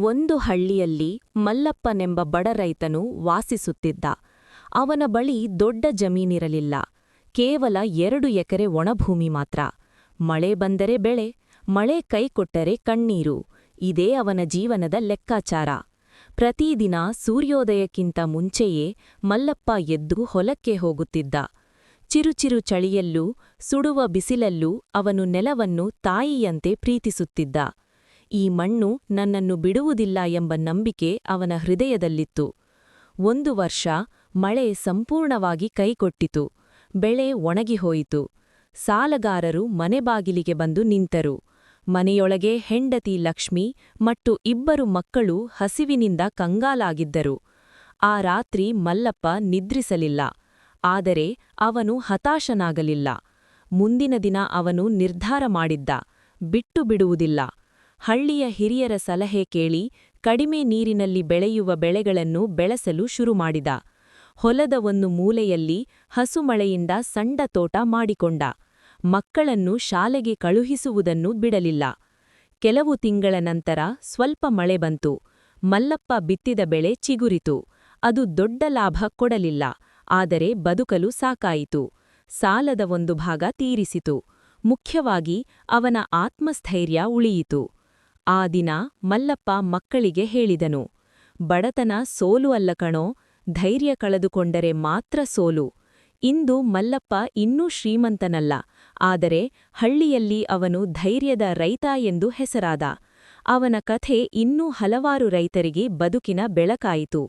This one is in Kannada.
ಒಂದು ಹಳ್ಳಿಯಲ್ಲಿ ಮಲ್ಲಪ್ಪನೆಂಬ ಬಡ ರೈತನು ವಾಸಿಸುತ್ತಿದ್ದ. ಅವನ ಬಳಿ ದೊಡ್ಡ ಜಮೀನಿರಲಿಲ್ಲ. ಕೇವಲ ಎರಡು ಎಕರೆ ಒಣಭೂಮಿ ಮಾತ್ರ. ಮಳೆ ಬಂದರೆ ಬೆಳೆ, ಮಳೆ ಕೈಕೊಟ್ಟರೆ ಕಣ್ಣೀರು. ಇದೇ ಅವನ ಜೀವನದ ಲೆಕ್ಕಾಚಾರ. ಪ್ರತಿದಿನ ಸೂರ್ಯೋದಯಕ್ಕಿಂತ ಮುಂಚೆಯೇ ಮಲ್ಲಪ್ಪ ಎದ್ದು ಹೊಲಕ್ಕೆ ಹೋಗುತ್ತಿದ್ದ. ಚಿರುಚಿರು ಚಳಿಯಲ್ಲೂ, ಸುಡುವ ಬಿಸಿಲಲ್ಲೂ ಅವನು ನೆಲವನ್ನು ತಾಯಿಯಂತೆ ಪ್ರೀತಿಸುತ್ತಿದ್ದ. ಈ ಮಣ್ಣು ನನ್ನನ್ನು ಬಿಡುವುದಿಲ್ಲ ಎಂಬ ನಂಬಿಕೆ ಅವನ ಹೃದಯದಲ್ಲಿತ್ತು. ಒಂದು ವರ್ಷ ಮಳೆ ಸಂಪೂರ್ಣವಾಗಿ ಕೈಕೊಟ್ಟಿತು. ಬೆಳೆ ಒಣಗಿಹೋಯಿತು. ಸಾಲಗಾರರು ಮನೆಬಾಗಿಲಿಗೆ ಬಂದು ನಿಂತರು. ಮನೆಯೊಳಗೆ ಹೆಂಡತಿ ಲಕ್ಷ್ಮಿ ಮತ್ತು ಇಬ್ಬರು ಮಕ್ಕಳು ಹಸಿವಿನಿಂದ ಕಂಗಾಲಾಗಿದ್ದರು. ಆ ರಾತ್ರಿ ಮಲ್ಲಪ್ಪ ನಿದ್ರಿಸಲಿಲ್ಲ. ಆದರೆ ಅವನು ಹತಾಶನಾಗಲಿಲ್ಲ. ಮುಂದಿನ ದಿನ ಅವನು ನಿರ್ಧಾರ ಮಾಡಿದ್ದ. ಬಿಟ್ಟು ಬಿಡುವುದಿಲ್ಲ. ಹಳ್ಳಿಯ ಹಿರಿಯರ ಸಲಹೆ ಕೇಳಿ ಕಡಿಮೆ ನೀರಿನಲ್ಲಿ ಬೆಳೆಯುವ ಬೆಳೆಗಳನ್ನು ಬೆಳೆಸಲು ಶುರುಮಾಡಿದ ಹೊಲದ ಒಂದು ಮೂಲೆಯಲ್ಲಿ ಹಸುಮಳೆಯಿಂದ ಸಣ್ಣ ತೋಟ ಮಾಡಿಕೊಂಡ. ಮಕ್ಕಳನ್ನು ಶಾಲೆಗೆ ಕಳುಹಿಸುವುದನ್ನು ಬಿಡಲಿಲ್ಲ. ಕೆಲವು ತಿಂಗಳ ನಂತರ ಸ್ವಲ್ಪ ಮಳೆ ಬಂತು. ಮಲ್ಲಪ್ಪ ಬಿತ್ತಿದ ಬೆಳೆ ಚಿಗುರಿತು. ಅದು ದೊಡ್ಡ ಲಾಭ ಕೊಡಲಿಲ್ಲ. ಆದರೆ ಬದುಕಲು ಸಾಕಾಯಿತು. ಸಾಲದ ಒಂದು ಭಾಗ ತೀರಿಸಿತು. ಮುಖ್ಯವಾಗಿ ಅವನ ಆತ್ಮಸ್ಥೈರ್ಯ ಉಳಿಯಿತು. ಆ ದಿನ ಮಲ್ಲಪ್ಪ ಮಕ್ಕಳಿಗೆ ಹೇಳಿದನು, ಬಡತನ ಸೋಲು ಅಲ್ಲ ಕಣೋ, ಧೈರ್ಯ ಕಳೆದುಕೊಂಡರೆ ಮಾತ್ರ ಸೋಲು. ಇಂದು ಮಲ್ಲಪ್ಪ ಇನ್ನೂ ಶ್ರೀಮಂತನಲ್ಲ, ಆದರೆ ಹಳ್ಳಿಯಲ್ಲಿ ಅವನು ಧೈರ್ಯದ ರೈತ ಎಂದು ಹೆಸರಾದ. ಅವನ ಕಥೆ ಇನ್ನೂ ಹಲವಾರು ರೈತರಿಗೆ ಬದುಕಿನ ಬೆಳಕಾಯಿತು.